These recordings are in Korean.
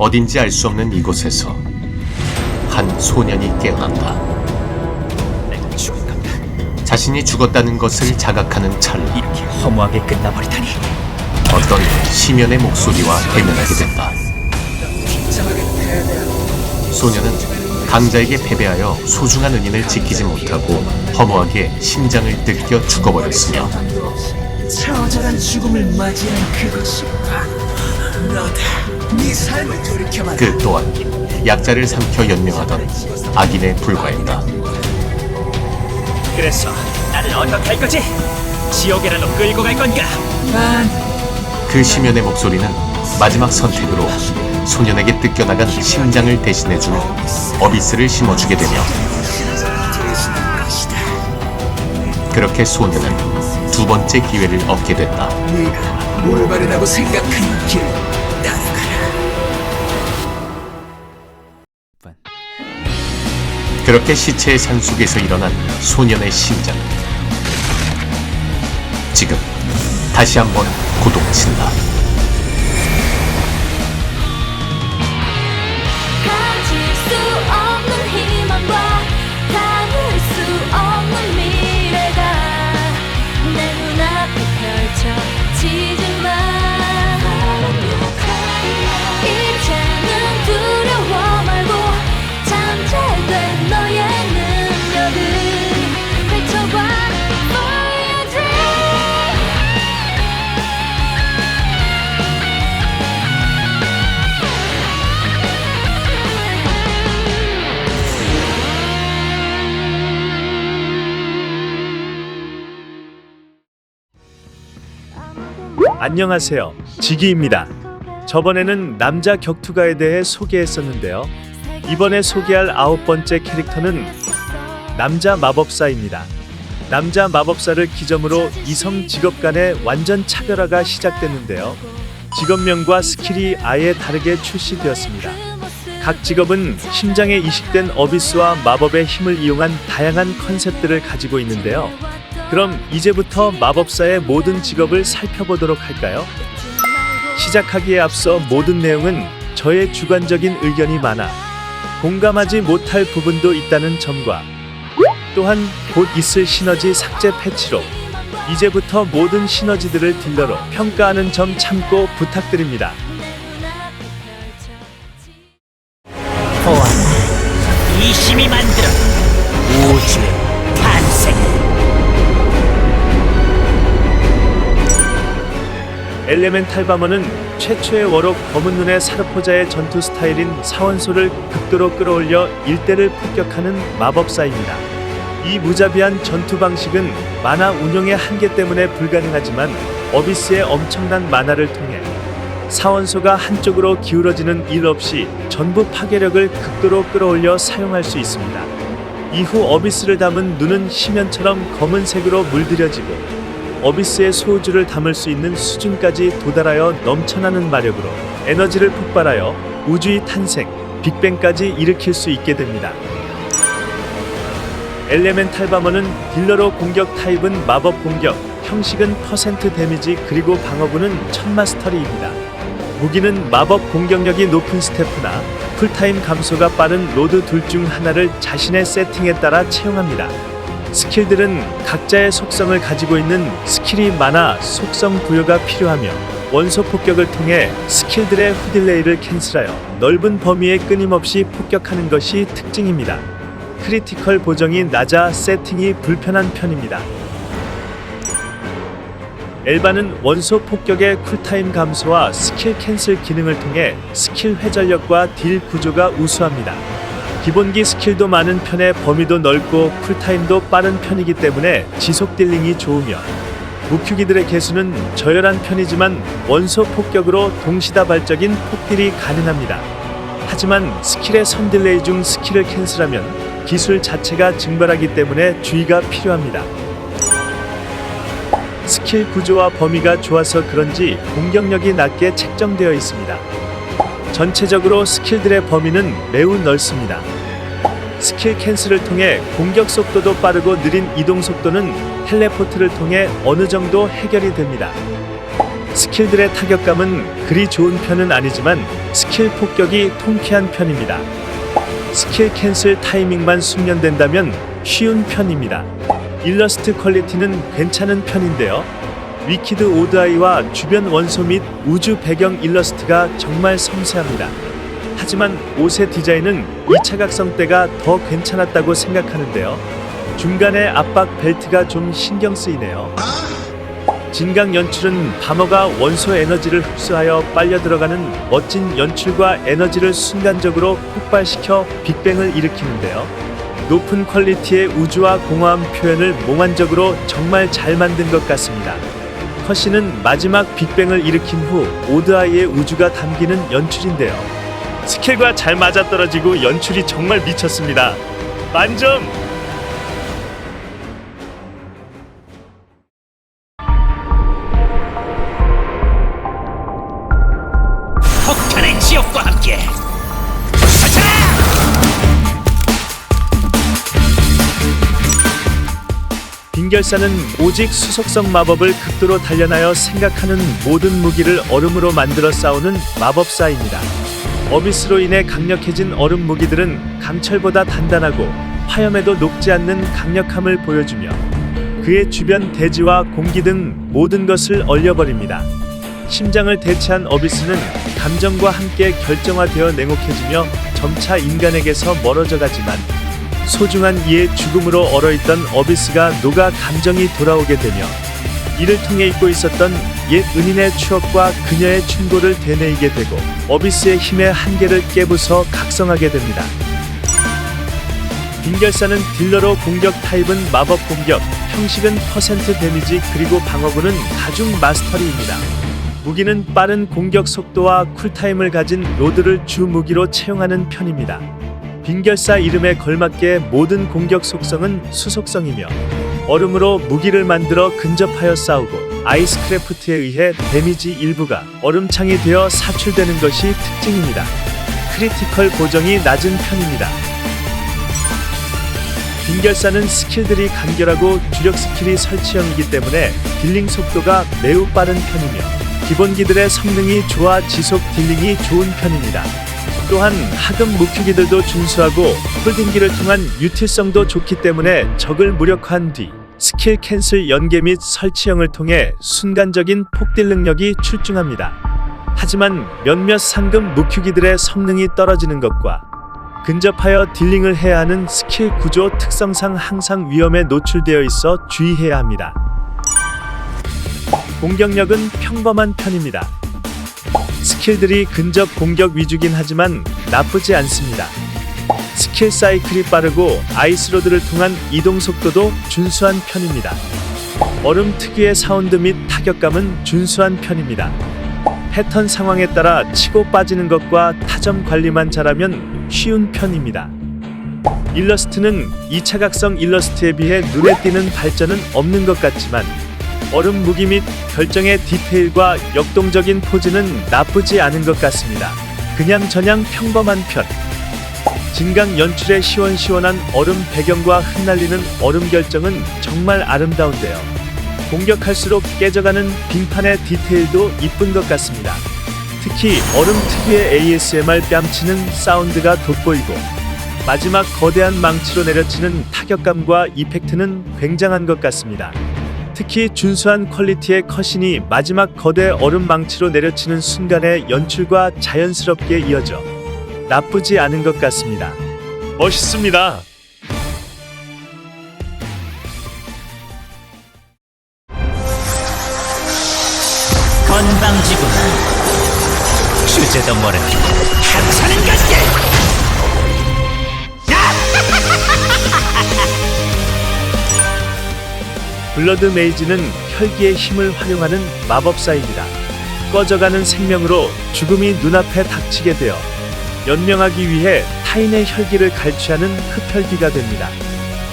어딘지 알 수 없는 이곳에서 한 소년이 깨어난다. 내가 죽은 건가? 자신이 죽었다는 것을 자각하는 찰나 이렇게 허무하게 끝나버리다니. 어떤 시면의 목소리와 대면하게 된다. 소년은 강자에게 패배하여 소중한 은인을 지키지 못하고 허무하게 심장을 뜯겨 죽어버렸으며 처절한 죽음을 맞이한 그것이 너다. 네. 그 또한 약자를 삼켜 연명하던 악인에 불과했다. 그래서 나를 어디로 갈 거지? 지옥에라도 끌고 갈 건가? 난그 시면의 목소리는 마지막 선택으로 소년에게 뜯겨나간 심장을 대신해준 어비스를 심어주게 되며. 그렇게 소년은 두 번째 기회를 얻게 됐다. 네가 올바르다고 생각하는 길 그렇게 시체의 산속에서 일어난 소년의 심장. 지금 다시 한번 고동친다. 안녕하세요. 지기입니다. 저번에는 남자 격투가에 대해 소개했었는데요. 이번에 소개할 아홉 번째 캐릭터는 남자 마법사입니다. 남자 마법사를 기점으로 이성 직업 간의 완전 차별화가 시작됐는데요. 직업명과 스킬이 아예 다르게 출시되었습니다. 각 직업은 심장에 이식된 어비스와 마법의 힘을 이용한 다양한 컨셉들을 가지고 있는데요. 그럼 이제부터 마법사의 모든 직업을 살펴보도록 할까요? 시작하기에 앞서 모든 내용은 저의 주관적인 의견이 많아 공감하지 못할 부분도 있다는 점과 또한 곧 있을 시너지 삭제 패치로 이제부터 모든 시너지들을 딜러로 평가하는 점 참고 부탁드립니다. 엘레멘탈 바머는 최초의 워록 검은 눈의 사르포자의 전투 스타일인 사원소를 극도로 끌어올려 일대를 폭격하는 마법사입니다. 이 무자비한 전투 방식은 만화 운용의 한계 때문에 불가능하지만 어비스의 엄청난 만화를 통해 사원소가 한쪽으로 기울어지는 일 없이 전부 파괴력을 극도로 끌어올려 사용할 수 있습니다. 이후 어비스를 담은 눈은 심연처럼 검은색으로 물들여지고 어비스의 소우주를 담을 수 있는 수준까지 도달하여 넘쳐나는 마력으로 에너지를 폭발하여 우주의 탄생, 빅뱅까지 일으킬 수 있게 됩니다. 엘레멘탈 바머는 딜러로 공격 타입은 마법 공격, 형식은 퍼센트 데미지 그리고 방어구는 천마스터리입니다. 무기는 마법 공격력이 높은 스태프나 풀타임 감소가 빠른 로드 둘 중 하나를 자신의 세팅에 따라 채용합니다. 스킬들은 각자의 속성을 가지고 있는 스킬이 많아 속성 부여가 필요하며 원소 폭격을 통해 스킬들의 후딜레이를 캔슬하여 넓은 범위에 끊임없이 폭격하는 것이 특징입니다. 크리티컬 보정이 낮아 세팅이 불편한 편입니다. 엘바는 원소 폭격의 쿨타임 감소와 스킬 캔슬 기능을 통해 스킬 회전력과 딜 구조가 우수합니다. 기본기 스킬도 많은 편에 범위도 넓고 쿨타임도 빠른 편이기 때문에 지속 딜링이 좋으며 무큐기들의 개수는 저열한 편이지만 원소 폭격으로 동시다발적인 폭딜이 가능합니다. 하지만 스킬의 선딜레이 중 스킬을 캔슬하면 기술 자체가 증발하기 때문에 주의가 필요합니다. 스킬 구조와 범위가 좋아서 그런지 공격력이 낮게 책정되어 있습니다. 전체적으로 스킬들의 범위는 매우 넓습니다. 스킬 캔슬을 통해 공격 속도도 빠르고 느린 이동 속도는 텔레포트를 통해 어느 정도 해결이 됩니다. 스킬들의 타격감은 그리 좋은 편은 아니지만 스킬 폭격이 통쾌한 편입니다. 스킬 캔슬 타이밍만 숙련된다면 쉬운 편입니다. 일러스트 퀄리티는 괜찮은 편인데요. 위키드 오드아이와 주변 원소 및 우주 배경 일러스트가 정말 섬세합니다. 하지만 옷의 디자인은 2차 각성 때가 더 괜찮았다고 생각하는데요. 중간에 압박 벨트가 좀 신경 쓰이네요. 진강 연출은 밤어가 원소 에너지를 흡수하여 빨려 들어가는 멋진 연출과 에너지를 순간적으로 폭발시켜 빅뱅을 일으키는데요. 높은 퀄리티의 우주와 공허함 표현을 몽환적으로 정말 잘 만든 것 같습니다. 컷신은 마지막 빅뱅을 일으킨 후 오드아이의 우주가 담기는 연출인데요. 스킬과 잘 맞아떨어지고 연출이 정말 미쳤습니다. 만점! 폭탄의 지옥과 함께 빙결사는 오직 수속성 마법을 극도로 단련하여 생각하는 모든 무기를 얼음으로 만들어 싸우는 마법사입니다. 어비스로 인해 강력해진 얼음 무기들은 강철보다 단단하고 화염에도 녹지 않는 강력함을 보여주며 그의 주변 대지와 공기 등 모든 것을 얼려버립니다. 심장을 대체한 어비스는 감정과 함께 결정화되어 냉혹해지며 점차 인간에게서 멀어져 가지만 소중한 이의 죽음으로 얼어있던 어비스가 녹아 감정이 돌아오게 되며 이를 통해 잊고 있었던 옛 은인의 추억과 그녀의 충고를 되뇌이게 되고 어비스의 힘의 한계를 깨부숴 각성하게 됩니다. 빙결사는 딜러로 공격 타입은 마법 공격, 형식은 퍼센트 데미지 그리고 방어구는 가중 마스터리입니다. 무기는 빠른 공격 속도와 쿨타임을 가진 로드를 주 무기로 채용하는 편입니다. 빙결사 이름에 걸맞게 모든 공격 속성은 수속성이며 얼음으로 무기를 만들어 근접하여 싸우고 아이스크래프트에 의해 데미지 일부가 얼음창이 되어 사출되는 것이 특징입니다. 크리티컬 고정이 낮은 편입니다. 빙결사는 스킬들이 간결하고 주력 스킬이 설치형이기 때문에 딜링 속도가 매우 빠른 편이며 기본기들의 성능이 좋아 지속 딜링이 좋은 편입니다. 또한 하급 무큐기들도 준수하고 홀딩기를 통한 유틸성도 좋기 때문에 적을 무력화한 뒤 스킬 캔슬 연계 및 설치형을 통해 순간적인 폭딜 능력이 출중합니다. 하지만 몇몇 상급 무큐기들의 성능이 떨어지는 것과 근접하여 딜링을 해야 하는 스킬 구조 특성상 항상 위험에 노출되어 있어 주의해야 합니다. 공격력은 평범한 편입니다. 스킬들이 근접 공격 위주긴 하지만 나쁘지 않습니다. 스킬 사이클이 빠르고 아이스로드를 통한 이동 속도도 준수한 편입니다. 얼음 특유의 사운드 및 타격감은 준수한 편입니다. 패턴 상황에 따라 치고 빠지는 것과 타점 관리만 잘하면 쉬운 편입니다. 일러스트는 2차 각성 일러스트에 비해 눈에 띄는 발전은 없는 것 같지만 얼음 무기 및 결정의 디테일과 역동적인 포즈는 나쁘지 않은 것 같습니다. 그냥 저냥 평범한 편. 진강 연출의 시원시원한 얼음 배경과 흩날리는 얼음 결정은 정말 아름다운데요. 공격할수록 깨져가는 빙판의 디테일도 이쁜 것 같습니다. 특히 얼음 특유의 ASMR 뺨치는 사운드가 돋보이고 마지막 거대한 망치로 내려치는 타격감과 이펙트는 굉장한 것 같습니다. 특히 준수한 퀄리티의 컷신이 마지막 거대 얼음 망치로 내려치는 순간의 연출과 자연스럽게 이어져 나쁘지 않은 것 같습니다. 멋있습니다. 건방지구나 주제도 모르는 한사는 것이 블러드 메이지는 혈기의 힘을 활용하는 마법사입니다. 꺼져가는 생명으로 죽음이 눈앞에 닥치게 되어 연명하기 위해 타인의 혈기를 갈취하는 흡혈귀가 됩니다.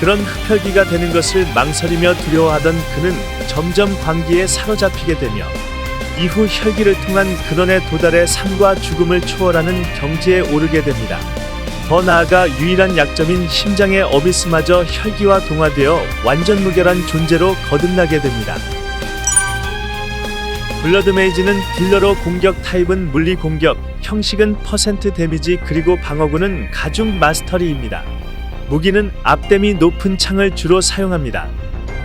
그런 흡혈귀가 되는 것을 망설이며 두려워하던 그는 점점 광기에 사로잡히게 되며 이후 혈기를 통한 근원에 도달해 삶과 죽음을 초월하는 경지에 오르게 됩니다. 더 나아가 유일한 약점인 심장의 어비스마저 혈기와 동화되어 완전 무결한 존재로 거듭나게 됩니다. 블러드 메이지는 딜러로 공격 타입은 물리 공격, 형식은 퍼센트 데미지 그리고 방어구는 가중 마스터리입니다. 무기는 앞댐이 높은 창을 주로 사용합니다.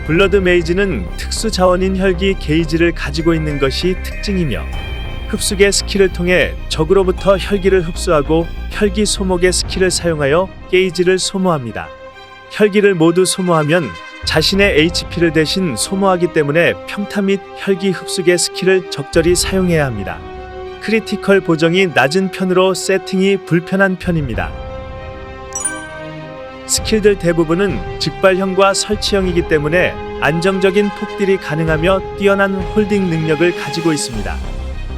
블러드 메이지는 특수 자원인 혈기 게이지를 가지고 있는 것이 특징이며 흡수의 스킬을 통해 적으로부터 혈기를 흡수하고 혈기 소목의 스킬을 사용하여 게이지를 소모합니다. 혈기를 모두 소모하면 자신의 HP를 대신 소모하기 때문에 평타 및 혈기 흡수의 스킬을 적절히 사용해야 합니다. 크리티컬 보정이 낮은 편으로 세팅이 불편한 편입니다. 스킬들 대부분은 즉발형과 설치형이기 때문에 안정적인 폭딜이 가능하며 뛰어난 홀딩 능력을 가지고 있습니다.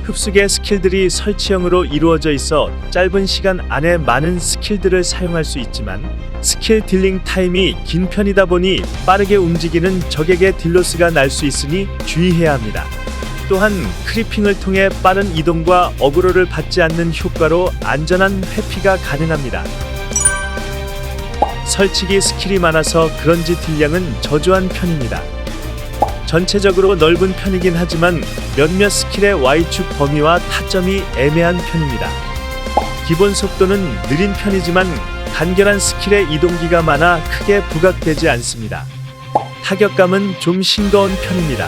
흡수의 스킬들이 설치형으로 이루어져 있어 짧은 시간 안에 많은 스킬들을 사용할 수 있지만 스킬 딜링 타임이 긴 편이다 보니 빠르게 움직이는 적에게 딜로스가 날 수 있으니 주의해야 합니다. 또한 크리핑을 통해 빠른 이동과 어그로를 받지 않는 효과로 안전한 회피가 가능합니다. 설치기 스킬이 많아서 그런지 딜량은 저조한 편입니다. 전체적으로 넓은 편이긴 하지만 몇몇 스킬의 Y축 범위와 타점이 애매한 편입니다. 기본 속도는 느린 편이지만 간결한 스킬의 이동기가 많아 크게 부각되지 않습니다. 타격감은 좀 싱거운 편입니다.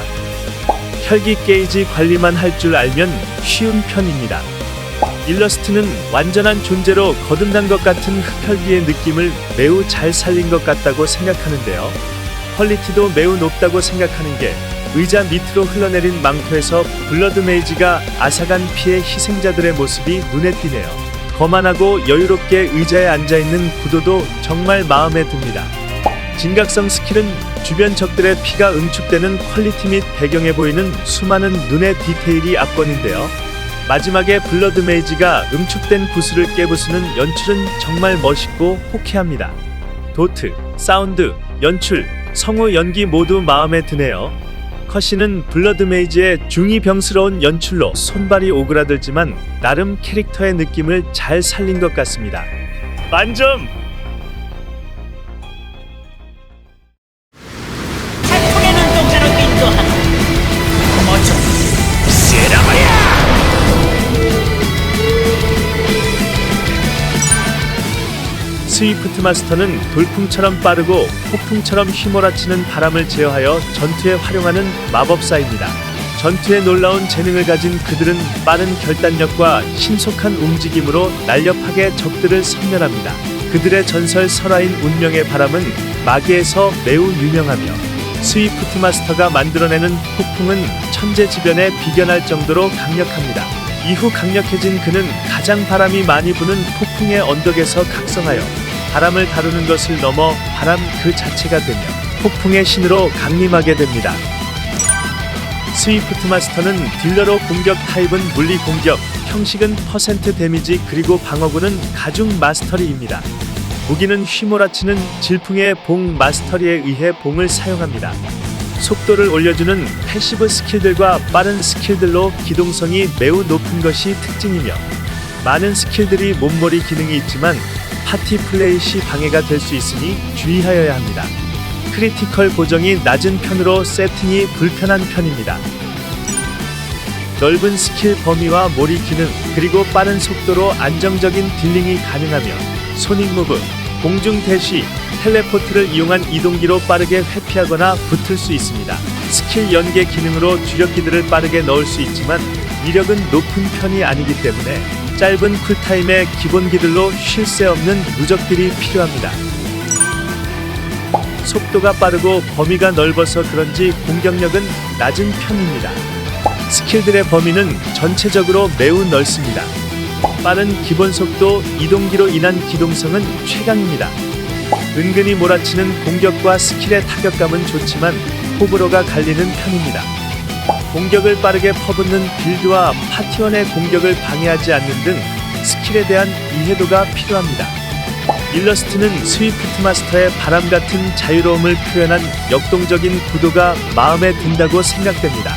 혈기 게이지 관리만 할 줄 알면 쉬운 편입니다. 일러스트는 완전한 존재로 거듭난 것 같은 흡혈귀의 느낌을 매우 잘 살린 것 같다고 생각하는데요. 퀄리티도 매우 높다고 생각하는 게 의자 밑으로 흘러내린 망토에서 블러드 메이지가 아사간 피해 희생자들의 모습이 눈에 띄네요. 거만하고 여유롭게 의자에 앉아있는 구도도 정말 마음에 듭니다. 진각성 스킬은 주변 적들의 피가 응축되는 퀄리티 및 배경에 보이는 수많은 눈의 디테일이 압권인데요. 마지막에 블러드 메이지가 응축된 구슬을 깨부수는 연출은 정말 멋있고 호쾌합니다. 도트, 사운드, 연출, 성우 연기 모두 마음에 드네요. 컷신은 블러드 메이지의 중이병스러운 연출로 손발이 오그라들지만 나름 캐릭터의 느낌을 잘 살린 것 같습니다. 만점! 스위프트 마스터는 돌풍처럼 빠르고 폭풍처럼 휘몰아치는 바람을 제어하여 전투에 활용하는 마법사입니다. 전투에 놀라운 재능을 가진 그들은 빠른 결단력과 신속한 움직임으로 날렵하게 적들을 섬멸합니다. 그들의 전설 설화인 운명의 바람은 마계에서 매우 유명하며 스위프트 마스터가 만들어내는 폭풍은 천재지변에 비견할 정도로 강력합니다. 이후 강력해진 그는 가장 바람이 많이 부는 폭풍의 언덕에서 각성하여 바람을 다루는 것을 넘어 바람 그 자체가 되며 폭풍의 신으로 강림하게 됩니다. 스위프트 마스터는 딜러로 공격 타입은 물리 공격, 형식은 퍼센트 데미지 그리고 방어구는 가중 마스터리입니다. 무기는 휘몰아치는 질풍의 봉 마스터리에 의해 봉을 사용합니다. 속도를 올려주는 패시브 스킬들과 빠른 스킬들로 기동성이 매우 높은 것이 특징이며 많은 스킬들이 몸머리 기능이 있지만 파티 플레이 시 방해가 될 수 있으니 주의하여야 합니다. 크리티컬 보정이 낮은 편으로 세팅이 불편한 편입니다. 넓은 스킬 범위와 몰이 기능 그리고 빠른 속도로 안정적인 딜링이 가능하며 소닉 무브, 공중 대시, 텔레포트를 이용한 이동기로 빠르게 회피하거나 붙을 수 있습니다. 스킬 연계 기능으로 주력기들을 빠르게 넣을 수 있지만 위력은 높은 편이 아니기 때문에 짧은 쿨타임에 기본기들로 쉴 새 없는 누적들이 필요합니다. 속도가 빠르고 범위가 넓어서 그런지 공격력은 낮은 편입니다. 스킬들의 범위는 전체적으로 매우 넓습니다. 빠른 기본 속도, 이동기로 인한 기동성은 최강입니다. 은근히 몰아치는 공격과 스킬의 타격감은 좋지만 호불호가 갈리는 편입니다. 공격을 빠르게 퍼붓는 빌드와 파티원의 공격을 방해하지 않는 등 스킬에 대한 이해도가 필요합니다. 일러스트는 스위프트 마스터의 바람 같은 자유로움을 표현한 역동적인 구도가 마음에 든다고 생각됩니다.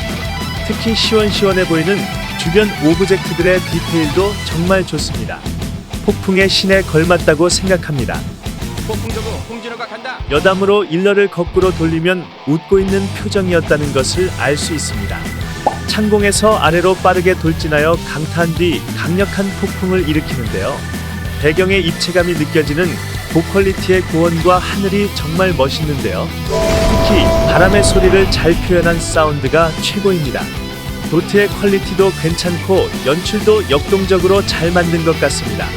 특히 시원시원해 보이는 주변 오브젝트들의 디테일도 정말 좋습니다. 폭풍의 신에 걸맞다고 생각합니다. 여담으로 일러를 거꾸로 돌리면 웃고 있는 표정이었다는 것을 알 수 있습니다. 창공에서 아래로 빠르게 돌진하여 강타한 뒤 강력한 폭풍을 일으키는데요. 배경의 입체감이 느껴지는 고퀄리티의 고원과 하늘이 정말 멋있는데요. 특히 바람의 소리를 잘 표현한 사운드가 최고입니다. 도트의 퀄리티도 괜찮고 연출도 역동적으로 잘 만든 것 같습니다.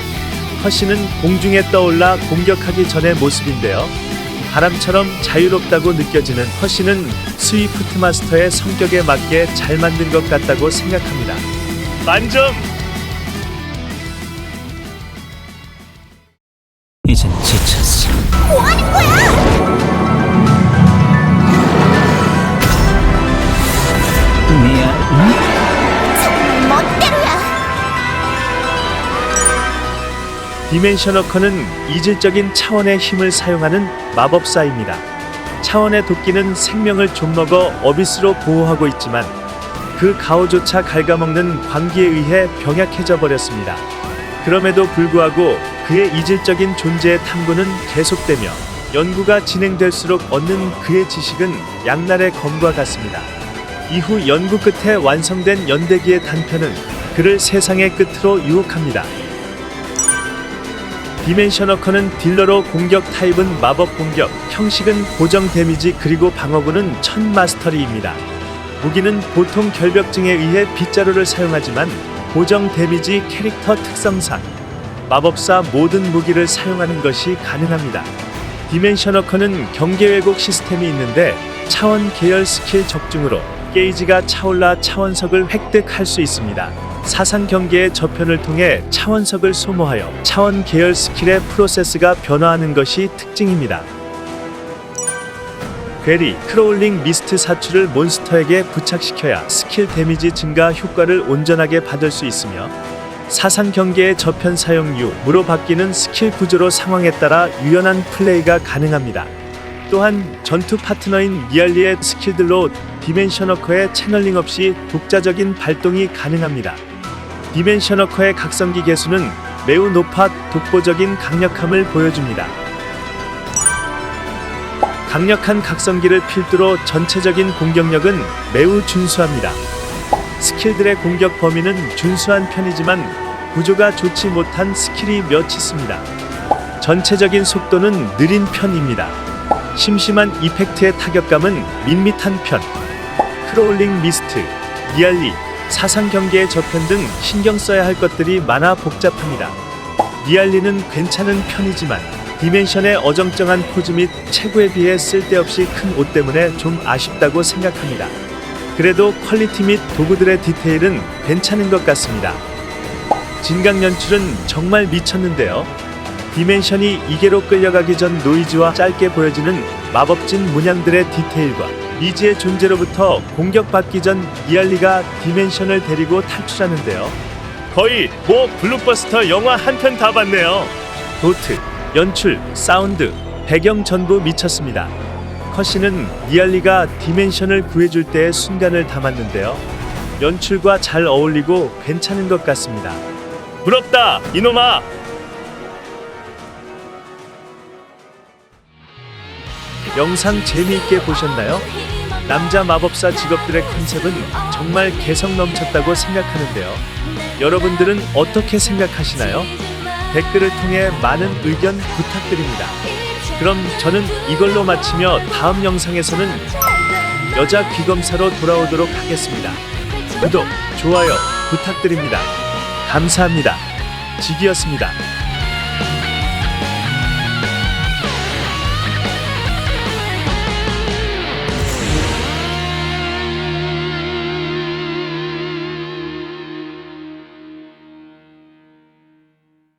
허쉬는 공중에 떠올라 공격하기 전의 모습인데요. 바람처럼 자유롭다고 느껴지는 허쉬는 스위프트 마스터의 성격에 맞게 잘 만든 것 같다고 생각합니다. 만점! 이젠 지쳤어. 미안. 멋대로야. 디멘셔너커는 이질적인 차원의 힘을 사용하는 마법사입니다. 차원의 도끼는 생명을 좀먹어 어비스로 보호하고 있지만 그 가오조차 갉아먹는 광기에 의해 병약해져 버렸습니다. 그럼에도 불구하고 그의 이질적인 존재의 탐구는 계속되며 연구가 진행될수록 얻는 그의 지식은 양날의 검과 같습니다. 이후 연구 끝에 완성된 연대기의 단편은 그를 세상의 끝으로 유혹합니다. 디멘셔너커는 딜러로 공격 타입은 마법 공격, 형식은 고정 데미지 그리고 방어구는 천 마스터리입니다. 무기는 보통 결벽증에 의해 빗자루를 사용하지만 고정 데미지 캐릭터 특성상 마법사 모든 무기를 사용하는 것이 가능합니다. 디멘셔너커는 경계 왜곡 시스템이 있는데 차원 계열 스킬 적중으로 게이지가 차올라 차원석을 획득할 수 있습니다. 사상 경계의 저편을 통해 차원석을 소모하여 차원 계열 스킬의 프로세스가 변화하는 것이 특징입니다. 괴리, 크로울링 미스트 사출을 몬스터에게 부착시켜야 스킬 데미지 증가 효과를 온전하게 받을 수 있으며 사상 경계의 저편 사용류, 무로 바뀌는 스킬 구조로 상황에 따라 유연한 플레이가 가능합니다. 또한 전투 파트너인 미알리의 스킬들로 디멘셔너커의 채널링 없이 독자적인 발동이 가능합니다. 디멘셔너커의 각성기 개수는 매우 높아 독보적인 강력함을 보여줍니다. 강력한 각성기를 필두로 전체적인 공격력은 매우 준수합니다. 스킬들의 공격 범위는 준수한 편이지만 구조가 좋지 못한 스킬이 몇 있습니다. 전체적인 속도는 느린 편입니다. 심심한 이펙트의 타격감은 밋밋한 편. 크로울링 미스트, 니알리, 사상 경계의 저편 등 신경 써야 할 것들이 많아 복잡합니다. 니알리는 괜찮은 편이지만 디멘션의 어정쩡한 포즈 및 체구에 비해 쓸데없이 큰 옷 때문에 좀 아쉽다고 생각합니다. 그래도 퀄리티 및 도구들의 디테일은 괜찮은 것 같습니다. 진강 연출은 정말 미쳤는데요. 디멘션이 이계로 끌려가기 전 노이즈와 짧게 보여지는 마법진 문양들의 디테일과 미지의 존재로부터 공격받기 전 이알리가 디멘션을 데리고 탈출하는데요. 거의 뭐 블록버스터 영화 한 편 다 봤네요. 도트, 연출, 사운드, 배경 전부 미쳤습니다. 컷신은 이알리가 디멘션을 구해줄 때의 순간을 담았는데요. 연출과 잘 어울리고 괜찮은 것 같습니다. 부럽다, 이놈아! 영상 재미있게 보셨나요? 남자 마법사 직업들의 컨셉은 정말 개성 넘쳤다고 생각하는데요. 여러분들은 어떻게 생각하시나요? 댓글을 통해 많은 의견 부탁드립니다. 그럼 저는 이걸로 마치며 다음 영상에서는 여자 귀검사로 돌아오도록 하겠습니다. 구독, 좋아요 부탁드립니다. 감사합니다. 지기였습니다.